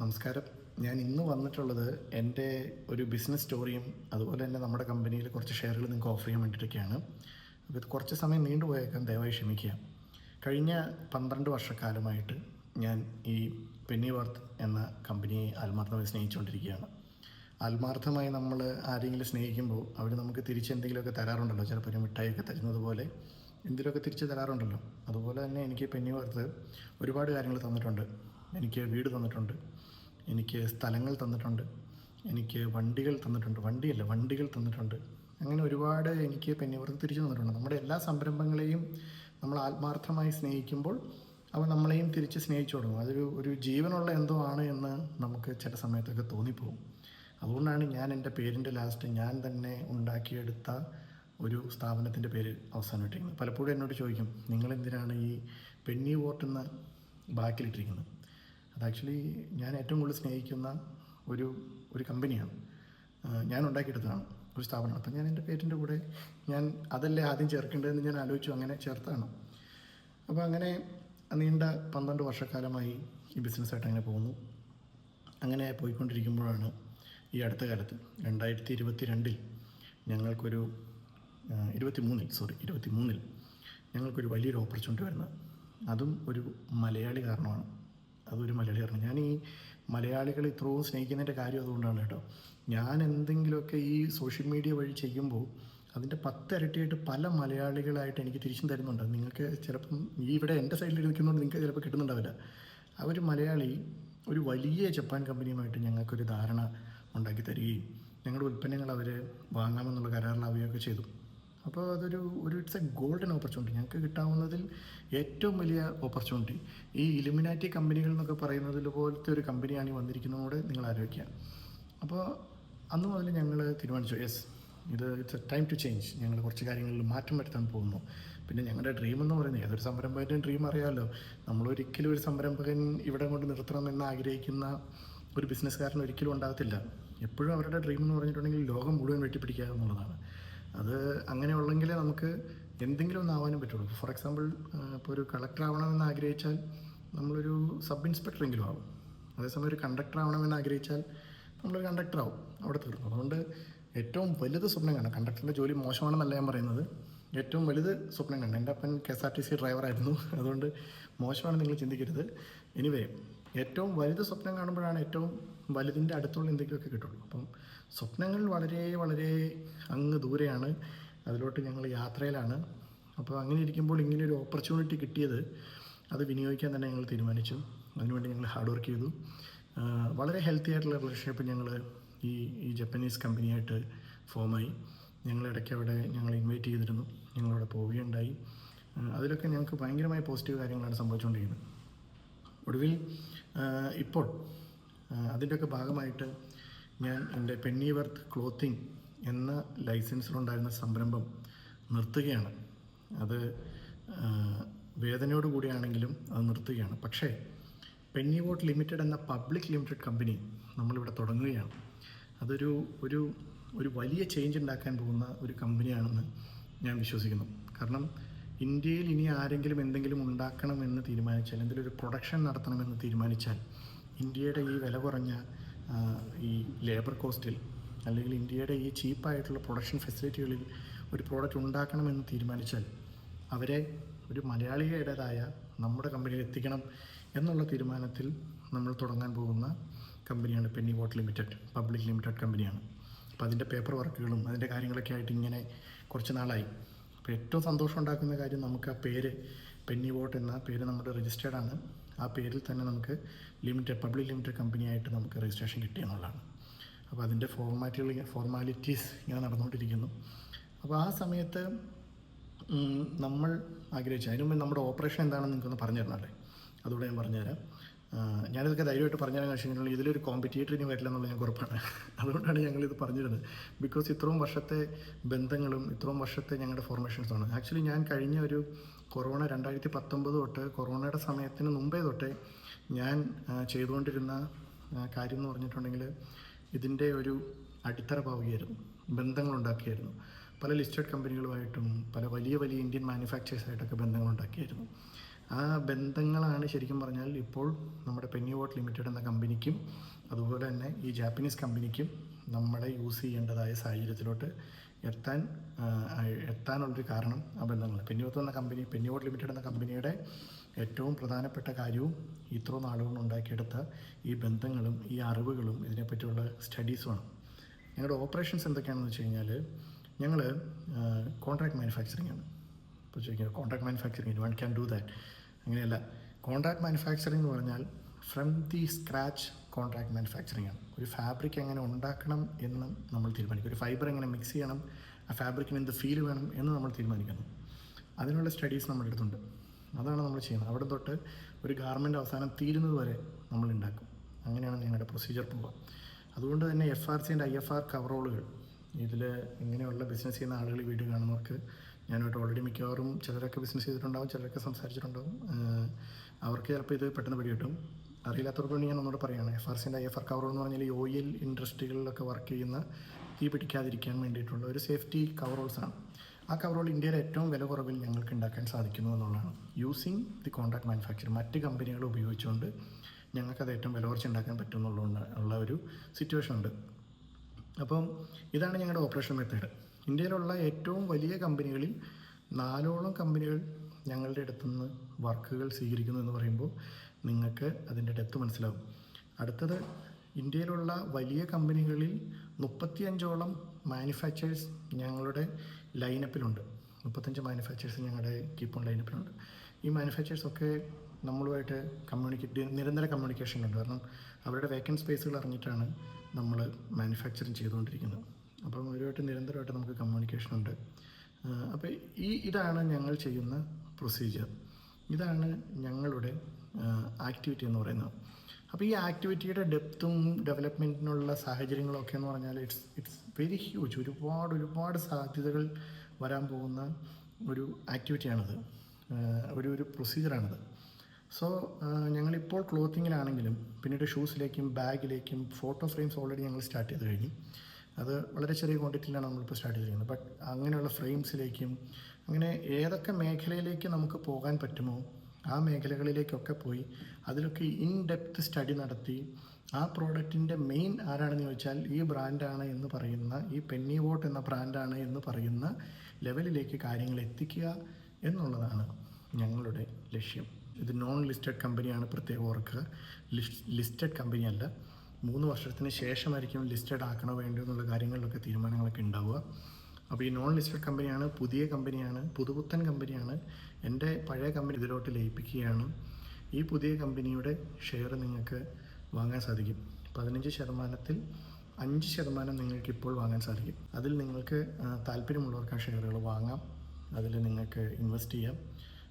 നമസ്കാരം. ഞാൻ ഇന്ന് വന്നിട്ടുള്ളത് എന്റെ ഒരു ബിസിനസ് സ്റ്റോറിയും അതുപോലെ തന്നെ നമ്മുടെ കമ്പനിയിൽ കുറച്ച് ഷെയറുകൾ നിങ്ങൾക്ക് ഓഫർ ചെയ്യാൻ വേണ്ടിയിട്ടൊക്കെയാണ്. അപ്പോൾ ഇത് കുറച്ച് സമയം നീണ്ടുപോയേക്കാൻ ദയവായി ക്ഷമിക്കുക. കഴിഞ്ഞ പന്ത്രണ്ട് വർഷക്കാലമായിട്ട് ഞാൻ ഈ പെന്നി വർത്ത് എന്ന കമ്പനിയെ ആത്മാർത്ഥമായി സ്നേഹിച്ചുകൊണ്ടിരിക്കുകയാണ്. ആത്മാർത്ഥമായി നമ്മൾ ആരെങ്കിലും സ്നേഹിക്കുമ്പോൾ അവർ നമുക്ക് തിരിച്ച് എന്തെങ്കിലുമൊക്കെ തരാറുണ്ടല്ലോ. ചിലപ്പോൾ ഒരു മിഠായിയൊക്കെ തരുന്നത് പോലെ എന്തെങ്കിലുമൊക്കെ തിരിച്ച് തരാറുണ്ടല്ലോ. അതുപോലെ തന്നെ എനിക്ക് പെന്നി വർത്ത് ഒരുപാട് കാര്യങ്ങൾ തന്നിട്ടുണ്ട്. എനിക്ക് വീട് തന്നിട്ടുണ്ട്. എനിക്ക് സ്ഥലങ്ങൾ തന്നിട്ടുണ്ട്. എനിക്ക് വണ്ടികൾ തന്നിട്ടുണ്ട്. വണ്ടിയല്ല വണ്ടികൾ തന്നിട്ടുണ്ട്. അങ്ങനെ ഒരുപാട് എനിക്ക് പെന്നിവർത്ത് തിരിച്ചു തന്നിട്ടുണ്ട്. നമ്മുടെ എല്ലാ സംരംഭങ്ങളെയും നമ്മൾ ആത്മാർത്ഥമായി സ്നേഹിക്കുമ്പോൾ അവ നമ്മളെയും തിരിച്ച് സ്നേഹിച്ചു തുടങ്ങും. അതൊരു ഒരു ജീവനുള്ള എന്തോ ആണ് എന്ന് നമുക്ക് ചില സമയത്തൊക്കെ തോന്നിപ്പോകും. അതുകൊണ്ടാണ് ഞാൻ എന്റെ പേരിന്റെ ലാസ്റ്റ് ഞാൻ തന്നെ ഉണ്ടാക്കിയെടുത്ത ഒരു സ്ഥാപനത്തിന്റെ പേര് അവസാനമായിട്ടിരിക്കുന്നത്. പലപ്പോഴും എന്നോട് ചോദിക്കും നിങ്ങളെന്തിനാണ് ഈ പെന്നി വോട്ടെന്ന് ബാക്കിലിട്ടിരിക്കുന്നത്? അത് ആക്ച്വലി ഞാൻ ഏറ്റവും കൂടുതൽ സ്നേഹിക്കുന്ന ഒരു ഒരു കമ്പനിയാണ്. ഞാൻ ഉണ്ടാക്കിയെടുത്തതാണ് ഒരു സ്ഥാപനം. അപ്പം ഞാൻ എന്റെ പേരിന്റെ കൂടെ ഞാൻ അതല്ലേ ആദ്യം ചേർക്കേണ്ടതെന്ന് ഞാൻ ആലോചിച്ചു. അങ്ങനെ ചേർത്താണ്. അപ്പോൾ അങ്ങനെ നീണ്ട പന്ത്രണ്ട് വർഷക്കാലമായി ഈ ബിസിനസ്സായിട്ട് അങ്ങനെ പോകുന്നു. അങ്ങനെ പോയിക്കൊണ്ടിരിക്കുമ്പോഴാണ് ഈ അടുത്ത കാലത്ത് രണ്ടായിരത്തി ഇരുപത്തി രണ്ടിൽ ഞങ്ങൾക്കൊരു ഇരുപത്തി മൂന്നിൽ സോറി ഇരുപത്തി മൂന്നിൽ ഞങ്ങൾക്കൊരു വലിയൊരു ഓപ്പർച്യൂണിറ്റി വരുന്നത്. അതും ഒരു മലയാളി കാരണമാണ്. അതൊരു മലയാളിയായിരുന്നു ഞാൻ ഈ മലയാളികൾ ഇത്രയും സ്നേഹിക്കുന്നതിന്റെ കാര്യം അതുകൊണ്ടാണ് കേട്ടോ. ഞാൻ എന്തെങ്കിലുമൊക്കെ ഈ സോഷ്യൽ മീഡിയ വഴി ചെയ്യുമ്പോൾ അതിന്റെ പത്തിരട്ടിയായിട്ട് പല മലയാളികളായിട്ട് എനിക്ക് തിരിച്ചും തരുന്നുണ്ട്. നിങ്ങൾക്ക് ചിലപ്പം ഈ ഇവിടെ എന്റെ സൈഡിൽ ഇരിക്കുന്നതുകൊണ്ട് നിങ്ങൾക്ക് ചിലപ്പോൾ കിട്ടുന്നുണ്ടാവില്ല. ഒരു മലയാളി ഒരു വലിയ ജപ്പാൻ കമ്പനിയുമായിട്ട് ഞങ്ങൾക്കൊരു ധാരണ ഉണ്ടാക്കി തരികയും ഞങ്ങളുടെ ഉൽപ്പന്നങ്ങൾ അവർ വാങ്ങാമെന്നുള്ള കരാറിലാവുകയൊക്കെ ചെയ്തു. അപ്പോൾ അതൊരു ഒരു ഇറ്റ്സ് എ ഗോൾഡൻ ഓപ്പർച്യൂണിറ്റി ഞങ്ങൾക്ക് കിട്ടാവുന്നതിൽ ഏറ്റവും വലിയ ഓപ്പർച്യൂണിറ്റി ഈ ഇലുമിനാറ്റി കമ്പനികൾ എന്നൊക്കെ പറയുന്നതിൽ പോലത്തെ ഒരു കമ്പനിയാണ് ഈ വന്നിരിക്കുന്നതോടെ നിങ്ങൾ ആലോചിക്കുക. അപ്പോൾ അന്ന് മുതൽ ഞങ്ങൾ തീരുമാനിച്ചു യെസ് ഇത് it's a time to change ഞങ്ങൾ കുറച്ച് കാര്യങ്ങളിൽ മാറ്റം വരുത്താൻ പോകുന്നു. പിന്നെ ഞങ്ങളുടെ ഡ്രീം എന്ന് പറയുന്നത് ഏതൊരു സംരംഭകന്റെയും ഡ്രീം അറിയാമല്ലോ നമ്മൾ ഒരിക്കലും ഒരു സംരംഭകൻ ഇവിടെ കൊണ്ട് നിർത്തണമെന്ന് ആഗ്രഹിക്കുന്ന ഒരു ബിസിനസ്സുകാരൻ ഒരിക്കലും ഉണ്ടാകത്തില്ല. എപ്പോഴും അവരുടെ ഡ്രീം എന്ന് പറഞ്ഞിട്ടുണ്ടെങ്കിൽ ലോകം മുഴുവൻ വെട്ടിപ്പിടിക്കുക എന്നുള്ളതാണ്. അത് അങ്ങനെ ഉള്ളെങ്കിലേ നമുക്ക് എന്തെങ്കിലും ഒന്ന് ആവാനും പറ്റുള്ളൂ ഫോർ എക്സാമ്പിൾ ഇപ്പോൾ ഒരു കളക്ടർ ആവണമെന്ന് ആഗ്രഹിച്ചാൽ നമ്മളൊരു സബ് ഇൻസ്പെക്ടറെങ്കിലും ആവും. അതേസമയം ഒരു കണ്ടക്ടർ ആവണമെന്ന് ആഗ്രഹിച്ചാൽ നമ്മളൊരു കണ്ടക്ടർ ആവും അവിടെ തീർന്നു. അതുകൊണ്ട് ഏറ്റവും വലുത് സ്വപ്നം കാണാം. കണ്ടക്ടറിന്റെ ജോലി മോശമാണെന്നല്ല ഞാൻ പറയുന്നത്. ഏറ്റവും വലുത് സ്വപ്നം കണ്ടു എന്റെ അപ്പൻ K S R T C ഡ്രൈവറായിരുന്നു. അതുകൊണ്ട് മോശമാണ് നിങ്ങൾ ചിന്തിക്കരുത്. എനിവേ ഏറ്റവും വലുത് സ്വപ്നം കാണുമ്പോഴാണ് ഏറ്റവും വലുതിന്റെ അടുത്തുള്ള എന്തെങ്കിലുമൊക്കെ കിട്ടുള്ളൂ. അപ്പം സ്വപ്നങ്ങൾ വളരെ വളരെ അങ്ങ് ദൂരെയാണ്. അതിലോട്ട് ഞങ്ങൾ യാത്രയിലാണ്. അപ്പോൾ അങ്ങനെ ഇരിക്കുമ്പോൾ ഇങ്ങനെ ഒരു ഓപ്പർച്യൂണിറ്റി കിട്ടിയത് അത് വിനിയോഗിക്കാൻ തന്നെ ഞങ്ങൾ തീരുമാനിച്ചു. അതിനുവേണ്ടി ഞങ്ങൾ ഹാർഡ് വർക്ക് ചെയ്തു. വളരെ ഹെൽത്തി ആയിട്ടുള്ള റിലേഷൻഷിപ്പ് ഞങ്ങൾ ഈ ഈ ജപ്പനീസ് കമ്പനിയായിട്ട് ഫോമായി ഞങ്ങൾ ഇടയ്ക്ക് അവിടെ ഞങ്ങൾ ഇൻവൈറ്റ് ചെയ്തിരുന്നു. ഞങ്ങളവിടെ പോവുകയുണ്ടായി. അതിലൊക്കെ ഞങ്ങൾക്ക് ഭയങ്കരമായ പോസിറ്റീവ് കാര്യങ്ങളാണ് സംഭവിച്ചുകൊണ്ടിരിക്കുന്നത്. ഒടുവിൽ ഇപ്പോൾ അതിന്റെയൊക്കെ ഭാഗമായിട്ട് ഞാൻ എന്റെ പെന്നി വർത്ത് ക്ലോത്തിങ് എന്ന ലൈസൻസിലുണ്ടായിരുന്ന സംരംഭം നിർത്തുകയാണ്. അത് വേദനയോട് കൂടിയാണെങ്കിലും അത് നിർത്തുകയാണ്. പക്ഷേ പെന്നി വോട്ട് ലിമിറ്റഡ് എന്ന പബ്ലിക് ലിമിറ്റഡ് കമ്പനി നമ്മളിവിടെ തുടങ്ങുകയാണ്. അതൊരു ഒരു ഒരു വലിയ ചേഞ്ച് ഉണ്ടാക്കാൻ പോകുന്ന ഒരു കമ്പനിയാണെന്ന് ഞാൻ വിശ്വസിക്കുന്നു. കാരണം ഇന്ത്യയിൽ ഇനി ആരെങ്കിലും എന്തെങ്കിലും ഉണ്ടാക്കണമെന്ന് തീരുമാനിച്ചാൽ എന്തെങ്കിലും ഒരു പ്രൊഡക്ഷൻ നടത്തണമെന്ന് തീരുമാനിച്ചാൽ ഇന്ത്യയുടെ ഈ വില കുറഞ്ഞ ഈ ലേബർ കോസ്റ്റിൽ അല്ലെങ്കിൽ ഇന്ത്യയുടെ ഈ ചീപ്പായിട്ടുള്ള പ്രൊഡക്ഷൻ ഫെസിലിറ്റികളിൽ ഒരു പ്രോഡക്റ്റ് ഉണ്ടാക്കണമെന്ന് തീരുമാനിച്ചാൽ അവരെ ഒരു മലയാളിയുടേതായ നമ്മുടെ കമ്പനിയിൽ എത്തിക്കണം എന്നുള്ള തീരുമാനത്തിൽ നമ്മൾ തുടങ്ങാൻ പോകുന്ന കമ്പനിയാണ് Penny Vote Limited public limited കമ്പനിയാണ് അപ്പോൾ അതിന്റെ പേപ്പർ വർക്കുകളും അതിന്റെ കാര്യങ്ങളൊക്കെ ആയിട്ട് ഇങ്ങനെ കുറച്ച് നാളായി. അപ്പോൾ ഏറ്റവും സന്തോഷം ഉണ്ടാക്കുന്ന കാര്യം നമുക്ക് ആ പേര് പെന്നി വോട്ട് എന്ന പേര് നമ്മുടെ ആണ്. ആ പേരിൽ തന്നെ നമുക്ക് ലിമിറ്റഡ് പബ്ലിക് ലിമിറ്റഡ് കമ്പനിയായിട്ട് നമുക്ക് രജിസ്ട്രേഷൻ കിട്ടിയെന്നുള്ളതാണ് അപ്പോൾ അതിന്റെ ഫോർമാറ്റുകൾ ഫോർമാലിറ്റീസ് ഇങ്ങനെ നടന്നുകൊണ്ടിരിക്കുന്നു. അപ്പോൾ ആ സമയത്ത് നമ്മൾ ആഗ്രഹിച്ചു. അതിനു നമ്മുടെ ഓപ്പറേഷൻ എന്താണെന്ന് നിങ്ങൾക്കൊന്ന് പറഞ്ഞു തരണമല്ലേ അതുകൂടെ ഞാൻ പറഞ്ഞുതരാം. ഞാനിതൊക്കെ ധൈര്യമായിട്ട് പറഞ്ഞു തരാൻ കഴിഞ്ഞാൽ ഇതിലൊരു കോമ്പറ്റീറ്റർ ഇനി വരില്ല എന്നുള്ളത് ഞാൻ ഉറപ്പാണ്. അതുകൊണ്ടാണ് ഞങ്ങളിത് പറഞ്ഞിരുന്നത്. ബിക്കോസ് ഇത്രയും വർഷത്തെ ബന്ധങ്ങളും ഇത്രയും വർഷത്തെ ഞങ്ങളുടെ ഫോർമേഷൻസാണ് ആക്ച്വലി ഞാൻ കഴിഞ്ഞ ഒരു കൊറോണ രണ്ടായിരത്തി പത്തൊമ്പത് തൊട്ട് കൊറോണയുടെ സമയത്തിന് മുമ്പേ തൊട്ടേ ഞാൻ ചെയ്തുകൊണ്ടിരുന്ന കാര്യം എന്ന് പറഞ്ഞിട്ടുണ്ടെങ്കിൽ ഇതിന്റെ ഒരു അടിത്തറ പാവുകയായിരുന്നു. ബന്ധങ്ങളുണ്ടാക്കിയായിരുന്നു പല ലിസ്റ്റഡ് കമ്പനികളുമായിട്ടും പല വലിയ വലിയ ഇന്ത്യൻ മാനുഫാക്ചേഴ്സായിട്ടൊക്കെ ബന്ധങ്ങളുണ്ടാക്കിയായിരുന്നു ആ ബന്ധങ്ങളാണ് ശരിക്കും പറഞ്ഞാൽ ഇപ്പോൾ നമ്മുടെ പെന്നി വോട്ട് ലിമിറ്റഡ് എന്ന കമ്പനിക്കും അതുപോലെ തന്നെ ഈ ജാപ്പനീസ് കമ്പനിക്കും നമ്മളെ യൂസ് ചെയ്യേണ്ടതായ സാഹചര്യത്തിലോട്ട് എത്താൻ എത്താനുള്ളൊരു കാരണം ആ ബന്ധങ്ങൾ പെന്നിവോട്ട് എന്ന കമ്പനി പെന്നിവോട്ട് ലിമിറ്റഡ് എന്ന കമ്പനിയുടെ ഏറ്റവും പ്രധാനപ്പെട്ട കാര്യവും ഇത്ര നാളുകൊണ്ട് ഉണ്ടാക്കിയെടുത്ത ഈ ബന്ധങ്ങളും ഈ അറിവുകളും ഇതിനെപ്പറ്റിയുള്ള സ്റ്റഡീസുമാണ് ഞങ്ങളുടെ ഓപ്പറേഷൻസ് എന്തൊക്കെയാണെന്ന് വെച്ച് കഴിഞ്ഞാൽ ഞങ്ങൾ കോൺട്രാക്ട് മാനുഫാക്ചറിങ് ആണ്. ഇപ്പോൾ ചോദിക്കുക contract manufacturing one can do that അങ്ങനെയല്ല കോൺട്രാക്ട് മാനുഫാക്ചറിങ് എന്ന് പറഞ്ഞാൽ from the scratch contract manufacturing ആണ്. ഒരു ഫാബ്രിക് എങ്ങനെ ഉണ്ടാക്കണം എന്ന് നമ്മൾ തീരുമാനിക്കും. ഒരു ഫൈബർ എങ്ങനെ മിക്സ് ചെയ്യണം ആ ഫാബ്രിക്കിന് എന്ത് ഫീൽ വേണം എന്ന് നമ്മൾ തീരുമാനിക്കുന്നു. അതിനുള്ള സ്റ്റഡീസ് നമ്മുടെ അടുത്തുണ്ട്. അതാണ് നമ്മൾ ചെയ്യുന്നത്. അവിടെ തൊട്ട് ഒരു ഗാർമെന്റ് അവസാനം തീരുന്നത് വരെ നമ്മൾ ഉണ്ടാക്കും. അങ്ങനെയാണ് ഞങ്ങളുടെ പ്രൊസീജിയർ പോവുക. അതുകൊണ്ട് തന്നെ എഫ് ആർ സിന്റെ ഐ എഫ് ആർ കവറോളുകൾ ഇതിൽ ഇങ്ങനെയുള്ള ബിസിനസ് ചെയ്യുന്ന ആളുകൾ വീഡിയോ കാണുന്നവർക്ക് ഞാനായിട്ട് ഓൾറെഡി മിക്കവാറും ചിലരൊക്കെ ബിസിനസ് ചെയ്തിട്ടുണ്ടാവും ചിലരൊക്കെ സംസാരിച്ചിട്ടുണ്ടാവും. ആഹ് അവർക്ക് ചിലപ്പോൾ ഇത് പെട്ടെന്ന് പിടി കിട്ടും അറിയില്ലാത്തവർക്ക് വേണ്ടി ഞാൻ ഒന്നുകൂടെ പറയുകയാണ് എഫ് ആർ സിന്റെ എഫ് ആർ കവർ എന്ന് പറഞ്ഞാൽ ഈ ഓയിൽ ഇൻഡസ്ട്രികളിലൊക്കെ വർക്ക് ചെയ്യുന്ന തീ പിടിക്കാതിരിക്കാൻ വേണ്ടിയിട്ടുള്ള ഒരു സേഫ്റ്റി കവറോൾസാണ് ആ കവറോൾ ഇന്ത്യയിലെ ഏറ്റവും വില കുറവിൽ ഞങ്ങൾക്ക് ഉണ്ടാക്കാൻ സാധിക്കുന്നു എന്നുള്ളതാണ്. യൂസിങ് ദി കോൺട്രാക്ട് മാനുഫാക്ചർ മറ്റ് കമ്പനികൾ ഉപയോഗിച്ചുകൊണ്ട് ഞങ്ങൾക്കത് ഏറ്റവും വില കുറച്ച് ഉണ്ടാക്കാൻ പറ്റുന്നുള്ളതുകൊണ്ട് ഉള്ള ഒരു സിറ്റുവേഷൻ ഉണ്ട്. അപ്പം ഇതാണ് ഞങ്ങളുടെ ഓപ്പറേഷൻ മെത്തേഡ് ഇന്ത്യയിലുള്ള ഏറ്റവും വലിയ കമ്പനികളിൽ നാലോളം കമ്പനികൾ ഞങ്ങളുടെ അടുത്തുനിന്ന് വർക്കുകൾ സ്വീകരിക്കുന്നു എന്ന് പറയുമ്പോൾ നിങ്ങൾക്ക് അതിന്റെ ഡെപ്ത് മനസ്സിലാവും. അടുത്തത് ഇന്ത്യയിലുള്ള വലിയ കമ്പനികളിൽ മുപ്പത്തിയഞ്ചോളം മാനുഫാക്ചേഴ്സ് ഞങ്ങളുടെ ലൈനപ്പിലുണ്ട്. മുപ്പത്തഞ്ച് മാനുഫാക്ചേഴ്സ് ഞങ്ങളുടെ കീപ്പ് ഓൺ ലൈനപ്പിലുണ്ട്. ഈ മാനുഫാക്ചേഴ്സൊക്കെ നമ്മളുമായിട്ട് കമ്മ്യൂണിക്കേറ്റ് നിരന്തര കമ്മ്യൂണിക്കേഷൻ ഉണ്ട് കാരണം അവരുടെ വേക്കന്റ് സ്പേസുകൾ അറിഞ്ഞിട്ടാണ് നമ്മൾ മാനുഫാക്ചറിങ് ചെയ്തുകൊണ്ടിരിക്കുന്നത്. അപ്പം അവരുമായിട്ട് നിരന്തരമായിട്ട് നമുക്ക് കമ്മ്യൂണിക്കേഷൻ ഉണ്ട്. അപ്പോൾ ഈ ഇതാണ് ഞങ്ങൾ ചെയ്യുന്ന പ്രൊസീജിയർ ഇതാണ് ഞങ്ങളുടെ ആക്ടിവിറ്റി എന്ന് പറയുന്നത്. അപ്പോൾ ഈ ആക്ടിവിറ്റിയുടെ ഡെപ്തും ഡെവലപ്മെന്റിനുള്ള സാഹചര്യങ്ങളൊക്കെ എന്ന് പറഞ്ഞാൽ ഇറ്റ്സ് ഇറ്റ്സ് വെരി ഹ്യൂജ് ഒരുപാട് ഒരുപാട് സാധ്യതകൾ വരാൻ പോകുന്ന ഒരു ആക്ടിവിറ്റിയാണിത് ഒരു ഒരു പ്രൊസീജിയറാണിത് സോ ഞങ്ങളിപ്പോൾ ക്ലോത്തിങ്ങിലാണെങ്കിലും പിന്നീട് ഷൂസിലേക്കും ബാഗിലേക്കും ഫോട്ടോ ഫ്രെയിംസ് ഓൾറെഡി ഞങ്ങൾ സ്റ്റാർട്ട് ചെയ്ത് കഴിഞ്ഞു. അത് വളരെ ചെറിയ ക്വാണ്ടിറ്റിയിലാണ് നമ്മളിപ്പോൾ സ്റ്റാർട്ട് ചെയ്യുന്നത് ബട്ട് അങ്ങനെയുള്ള ഫ്രെയിംസിലേക്കും അങ്ങനെ ഏതൊക്കെ മേഖലയിലേക്ക് നമുക്ക് പോകാൻ പറ്റുമോ ആ മേഖലകളിലേക്കൊക്കെ പോയി അതിലൊക്കെ ഇൻ ഡെപ്ത് സ്റ്റഡി നടത്തി ആ പ്രോഡക്റ്റിന്റെ മെയിൻ ആരാണെന്ന് ചോദിച്ചാൽ ഈ ബ്രാൻഡാണ് എന്ന് പറയുന്ന ഈ പെന്നി വോട്ട് എന്ന ബ്രാൻഡാണ് എന്ന് പറയുന്ന ലെവലിലേക്ക് കാര്യങ്ങൾ എത്തിക്കുക എന്നുള്ളതാണ് ഞങ്ങളുടെ ലക്ഷ്യം. ഇത് നോൺ ലിസ്റ്റഡ് കമ്പനിയാണ് പ്രത്യേകം ഓർക്കുക. ലിസ്റ്റഡ് കമ്പനി അല്ല. മൂന്ന് വർഷത്തിന് ശേഷമായിരിക്കും ലിസ്റ്റഡ് ആക്കണോ വേണ്ടോ എന്നുള്ള കാര്യങ്ങളിലൊക്കെ തീരുമാനങ്ങളൊക്കെ ഉണ്ടാവുക. അപ്പോൾ ഈ നോൺ ലിസ്റ്റഡ് കമ്പനിയാണ് പുതിയ കമ്പനിയാണ് പുതുപുത്തൻ കമ്പനിയാണ് എന്റെ പഴയ കമ്പനി ഇതിലോട്ട് ലയിപ്പിക്കുകയാണ്. ഈ പുതിയ കമ്പനിയുടെ ഷെയർ നിങ്ങൾക്ക് വാങ്ങാൻ സാധിക്കും. പതിനഞ്ച് ശതമാനത്തിൽ അഞ്ച് ശതമാനം നിങ്ങൾക്ക് ഇപ്പോൾ വാങ്ങാൻ സാധിക്കും. അതിൽ നിങ്ങൾക്ക് താല്പര്യമുള്ളവർക്ക് ആ ഷെയറുകൾ വാങ്ങാം. അതിൽ നിങ്ങൾക്ക് ഇൻവെസ്റ്റ് ചെയ്യാം.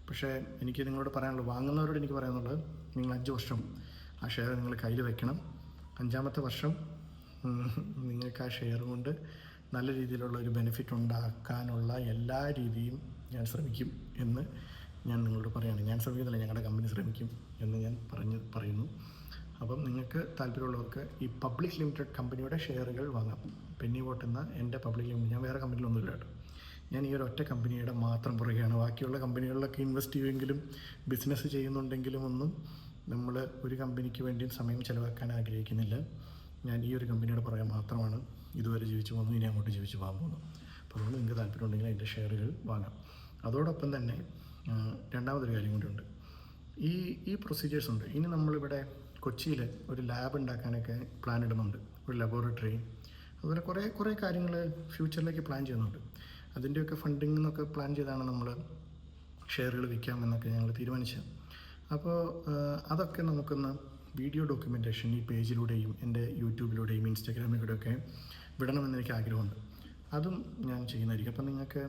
പക്ഷേ എനിക്ക് നിങ്ങളോട് പറയാനുള്ളത് വാങ്ങുന്നവരോട് എനിക്ക് പറയാനുള്ളത് നിങ്ങൾ അഞ്ച് വർഷം ആ ഷെയർ നിങ്ങൾ കയ്യിൽ വെക്കണം. അഞ്ചാമത്തെ വർഷം നിങ്ങൾക്ക് ആ ഷെയർ കൊണ്ട് നല്ല രീതിയിലുള്ള ഒരു ബെനിഫിറ്റ് ഉണ്ടാക്കാനുള്ള എല്ലാ രീതിയും ഞാൻ ശ്രമിക്കും എന്ന് ഞാൻ നിങ്ങളോട് പറയുകയാണ് ഞാൻ ശ്രമിക്കുന്നില്ല ഞങ്ങളുടെ കമ്പനി ശ്രമിക്കും എന്ന് ഞാൻ പറഞ്ഞ് പറയുന്നു. അപ്പം നിങ്ങൾക്ക് താല്പര്യമുള്ളവർക്ക് ഈ പബ്ലിക് ലിമിറ്റഡ് കമ്പനിയുടെ ഷെയറുകൾ വാങ്ങാം. പെന്നി വോട്ട് എന്ന എന്റെ പബ്ലിക് ലിമിറ്റഡ് ഞാൻ വേറെ കമ്പനിയിലൊന്നുമില്ല കേട്ടോ. ഞാൻ ഈ ഒരു ഒറ്റ കമ്പനിയുടെ മാത്രം പുറകെയാണ്. ബാക്കിയുള്ള കമ്പനികളിലൊക്കെ ഇൻവെസ്റ്റ് ചെയ്യുമെങ്കിലും ബിസിനസ് ചെയ്യുന്നുണ്ടെങ്കിലും ഒന്നും നമ്മൾ ഒരു കമ്പനിക്ക് വേണ്ടിയും സമയം ചിലവാക്കാൻ ആഗ്രഹിക്കുന്നില്ല. ഞാൻ ഈ ഒരു കമ്പനിയോട് പറയാൻ മാത്രമാണ് ഇതുവരെ ജീവിച്ചു പോകുന്നു ഇനി അങ്ങോട്ട് ജീവിച്ചു പോകാൻ പോകുന്നു. അപ്പോൾ അതുകൊണ്ട് നിങ്ങൾക്ക് താല്പര്യമുണ്ടെങ്കിൽ അതിന്റെ ഷെയറുകൾ വാങ്ങാം. അതോടൊപ്പം തന്നെ രണ്ടാമതൊരു കാര്യം കൂടിയുണ്ട് ഈ ഈ പ്രൊസീജിയേഴ്സ് ഉണ്ട്. ഇനി നമ്മളിവിടെ കൊച്ചിയിൽ ഒരു ലാബ് ഉണ്ടാക്കാനൊക്കെ പ്ലാൻ ഇടുന്നുണ്ട്. ഒരു ലബോറട്ടറി അതുപോലെ കുറേ കുറേ കാര്യങ്ങൾ ഫ്യൂച്ചറിലേക്ക് പ്ലാൻ ചെയ്യുന്നുണ്ട്. അതിന്റെയൊക്കെ ഫണ്ടിങ് എന്നൊക്കെ പ്ലാൻ ചെയ്താണ് നമ്മൾ ഷെയറുകൾ വിൽക്കാമെന്നൊക്കെ ഞങ്ങൾ തീരുമാനിച്ചത്. അപ്പോൾ അതൊക്കെ നമുക്കൊന്ന് വീഡിയോ ഡോക്യുമെന്റേഷൻ ഈ പേജിലൂടെയും എന്റെ യൂട്യൂബിലൂടെയും ഇൻസ്റ്റാഗ്രാമിലൂടെയൊക്കെ വിടണമെന്ന് എനിക്ക് ആഗ്രഹമുണ്ട്. അതും ഞാൻ ചെയ്യുന്നതായിരിക്കും. അപ്പം നിങ്ങൾക്ക്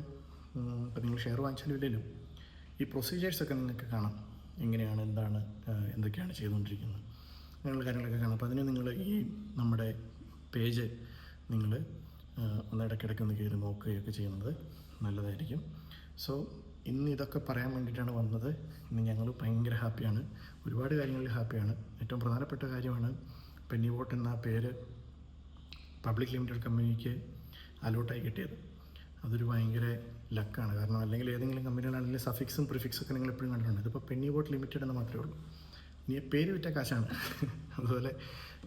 ഇപ്പം നിങ്ങൾ ഷെയർ വാങ്ങിച്ചാലും ഇല്ലെങ്കിലും ഈ പ്രൊസീജിയേഴ്സൊക്കെ നിങ്ങൾക്ക് കാണാം. എങ്ങനെയാണ് എന്താണ് എന്തൊക്കെയാണ് ചെയ്തുകൊണ്ടിരിക്കുന്നത്. അങ്ങനെയുള്ള കാര്യങ്ങളൊക്കെ കാണാം. അപ്പോൾ അതിന് നിങ്ങൾ ഈ നമ്മുടെ പേജ് നിങ്ങൾ ഒന്ന് ഇടയ്ക്കിടയ്ക്ക് ഒന്ന് കയറി നോക്കുകയൊക്കെ ചെയ്യുന്നത് നല്ലതായിരിക്കും. സോ ഇന്ന് ഇതൊക്കെ പറയാൻ വേണ്ടിയിട്ടാണ് വന്നത്. ഇന്ന് ഞങ്ങൾ ഭയങ്കര ഹാപ്പിയാണ്. ഒരുപാട് കാര്യങ്ങളിൽ ഹാപ്പിയാണ്. ഏറ്റവും പ്രധാനപ്പെട്ട കാര്യമാണ് പെന്നി വോട്ട് എന്ന പേര് പബ്ലിക് ലിമിറ്റഡ് കമ്പനിക്ക് അലോട്ടായി കിട്ടിയത്. അതൊരു ഭയങ്കര ലക്കാണ്. കാരണം അല്ലെങ്കിൽ ഏതെങ്കിലും കമ്പനികളാണെങ്കിലും സഫിക്സും പ്രിഫിക്സും ഒക്കെ നിങ്ങൾ എപ്പോഴും കണ്ടിട്ടുണ്ട്. ഇതിപ്പോൾ പെന്നി ബോട്ട് ലിമിറ്റഡ് എന്ന് മാത്രമേ ഉള്ളൂ. ഇനി പേര് വിറ്റ കാശാണ്. അതുപോലെ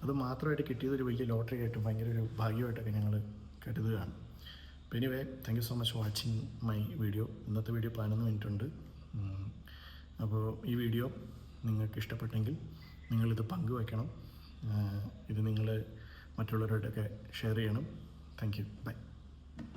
അത് മാത്രമായിട്ട് കിട്ടിയത് ഒരു വലിയ ലോട്ടറി ആയിട്ടും ഭയങ്കര ഒരു ഭാഗ്യമായിട്ടൊക്കെ ഞങ്ങൾ കരുതുകയാണ്. Anyway thank you so much watching my video ഇന്നത്തെ വീഡിയോ പതിനൊന്ന് മിനിറ്റ് ഉണ്ട് അപ്പോൾ ഈ വീഡിയോ നിങ്ങൾക്ക് ഇഷ്ടപ്പെട്ടെങ്കിൽ നിങ്ങളിത് പങ്കുവയ്ക്കണം. ഇത് നിങ്ങൾ മറ്റുള്ളവരോടൊക്കെ ഷെയർ ചെയ്യണം. Thank you bye